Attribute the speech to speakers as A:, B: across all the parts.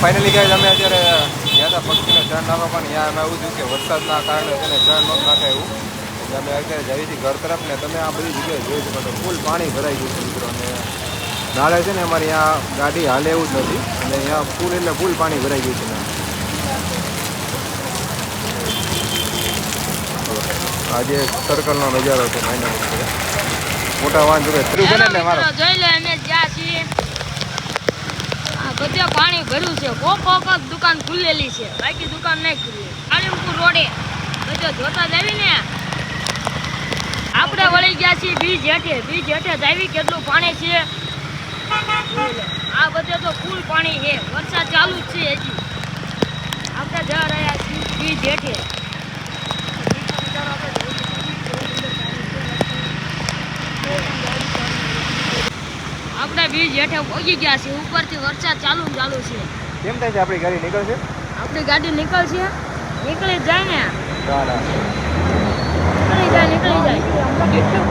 A: Finally guys અમે અત્યારે ગયા હતા પક્ષીને ચણ નાખવા પણ ત્યાં અમે એવું થયું કે વરસાદના કારણે છે ને ચણ નહોતું નાખે એવું એટલે અમે અત્યારે જઈએ છીએ ઘર તરફ ને તમે આ બધી જગ્યાએ જોઈ શકો છો. ફૂલ પાણી ભરાઈ ગયું છે મિત્રો. અને નાળે છે ને અમારે અહીંયા ગાડી હાલે એવું જ નથી. અને અહીંયા ફૂલ એટલે ફૂલ પાણી ભરાઈ ગયું છે. આજે સર્કલનો નજારો છે ફાઇનલ મોટા વાહન જોડે
B: જોઈ લે અમે પાણી ભર્યું છે. કોક કોક દુકાન ખુલેલી છે. બાકી દુકાન નહીં ખુલ્લી કાળીમપુર રોડે. બધો જોતા જ આવી ને આપણે વળી ગયા છીએ બીજ હેઠે. બીજ હેઠે જ આવી કેટલું પાણી છે. આ બધે તો ફૂલ પાણી છે. વરસાદ ચાલુ જ છે હજી. આપણે જવા રહ્યા છીએ બીજ હેઠે. આપણે બીજ હેઠે પહોંચી ગયા છે. ઉપરથી વરસાદ ચાલુ ચાલુ છે.
A: કેમ થાય છે આપણી ગાડી નીકળશે?
B: આપણી ગાડી નીકળશે. નીકળી જાય ને.
A: ના ના
B: નીકળી જાય નીકળી જાય.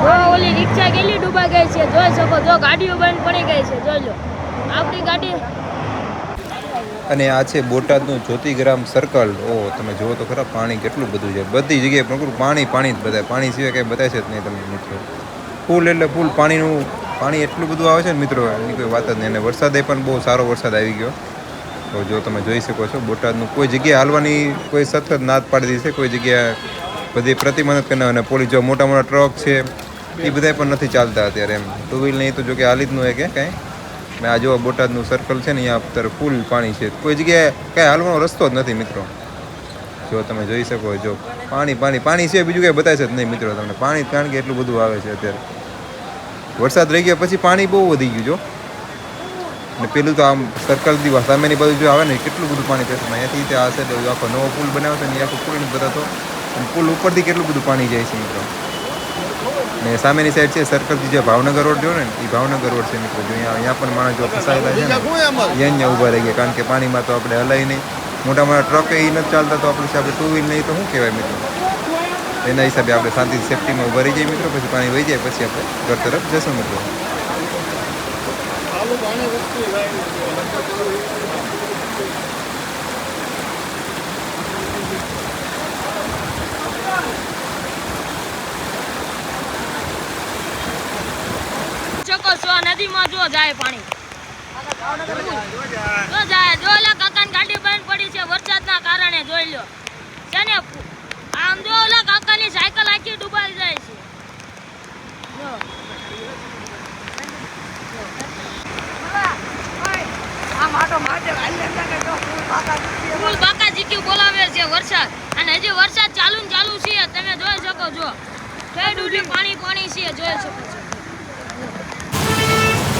B: જો ઓલી રિક્ષા કેટલી ડૂબા ગઈ છે. જોઈ શકો જો ગાડીઓ બંધ પડી ગઈ છે. જોઈ લો આપણી ગાડી
A: અને આ છે બોટાદનું જ્યોતિગ્રામ સર્કલ. ઓ તમે જુઓ તો ખરા પાણી કેટલું બધું છે. બધી જગ્યાએ પ્રકૃતિ પાણી પાણી જ બધાય. પાણી સિવાય કંઈ બતાવે છે જ નહીં તમને મિત્રો. ફૂલ એટલે ફૂલ પાણીનું પાણી એટલું બધું આવે છે ને મિત્રો, એની કોઈ વાત જ નહીં. અને વરસાદે પણ બહુ સારો વરસાદ આવી ગયો. તો જો તમે જોઈ શકો છો, બોટાદનું કોઈ જગ્યાએ હાલવાની કોઈ સતત નાદ પાડી દીધી છે. કોઈ જગ્યાએ બધી પ્રતિબંધ કરીને અને પોલીસ જો મોટા મોટા ટ્રક છે, એ બધા પણ નથી ચાલતા અત્યારે એમ. ટુ વ્હીલ નહીં તો જો કે હાલી જ હોય કે કાંઈ. મેં આ જો બોટાદનું સર્કલ છે ને, અહીંયા અત્યારે ફૂલ પાણી છે. કોઈ જગ્યાએ કાંઈ હાલવાનો રસ્તો જ નથી મિત્રો. જો તમે જોઈ શકો, જો પાણી પાણી પાણી છે, બીજું કંઈ બતાવશે જ નહીં મિત્રો તમને. પાણી કારણ કે એટલું બધું આવે છે અત્યારે. વરસાદ રહી ગયા પછી પાણી બહુ વધી ગયું, જો. ને પેલું તો આમ સર્કલ દી સામેની બાજુ જો આવે ને, કેટલું બધું પાણી થશે? અહીંયાથી તે આ સાઈડ આખો નવો પુલ બનાવ્યો ને આખો પુલ બતાતો અને પુલ ઉપરથી કેટલું બધું પાણી જાય છે, મિત્રો? ને સામેની સાઈડ છે સર્કલથી જે ભાવનગર રોડ જો ને, એ ભાવનગર રોડ છે, મિત્રો. જો અહીંયા અહીંયા પણ માણસ જો ફસાયેલા છે ને. અહીંયા ઊભા રહી ગયા, કારણ કે પાણીમાં તો આપણે હલાય નહીં. મોટા મોટા ટ્રક એ નથી ચાલતા, તો આપણે આપણે ટુ વ્હીલ નહીં તો શું કહેવાય, મિત્રો? એના હિસાબે આપણે શાંતિથી સેફટીમાં ઊભા રહી જઈએ મિત્રો, પછી પાણી વહી જાય, પછી આપણે ઘર તરફ જશું મિત્રો.
B: નદીમાં જો જાય પાણી. જાય જો ઓલા કાકાની ગાડી બંધ પડી છે વરસાદના કારણે જોઈ લો છે ને આમ જો ઓલા કાકાની સાયકલ આખી ડૂબાઈ જાય છે જો બોલાવે છે વરસાદ. અને હજી વરસાદ ચાલુ ને ચાલુ છે, તમે જોઈ શકો છો. પાણી પાણી છે, જોઈ શકો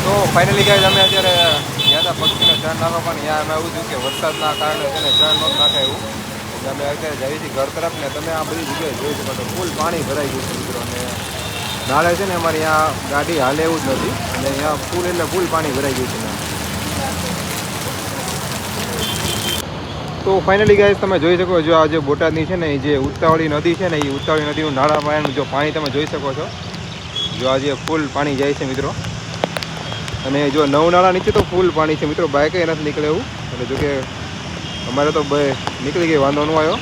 A: તો ફાઇનલી ગાઈઝ અમે અત્યારે ગયા હતા પક્ષીને ચણ નાખવા પણ ત્યાં અમે એવું થયું કે વરસાદના કારણે તેને ને ચણ નહોતું નાખે એવું એટલે અમે અત્યારે જઈએ છીએ ઘર તરફ ને તમે આ બધી જગ્યાએ જોઈ શકો છો. ફૂલ પાણી ભરાઈ ગયું છે મિત્રો. અને નાળે છે ને અમારે અહીંયા ગાડી હાલે એવું જ નથી. અને અહીંયા ફૂલ એટલે ફૂલ પાણી ભરાઈ ગયું છે. તો ફાઇનલી ગાય તમે જોઈ શકો છો, આ જે બોટાદની છે ને, એ જે ઉતાવળી નદી છે ને, એ ઉતાવળી નદીનું નાળા પાયાનું જો પાણી તમે જોઈ શકો છો. જો આજે ફૂલ પાણી જાય છે મિત્રો. અને જો નવ નાળા નીચે તો ફૂલ પાણી છે મિત્રો બાઇકે નથી નીકળે એવું. એટલે જો કે અમારે તો નીકળી ગઈ, વાંધો ન આવ્યો.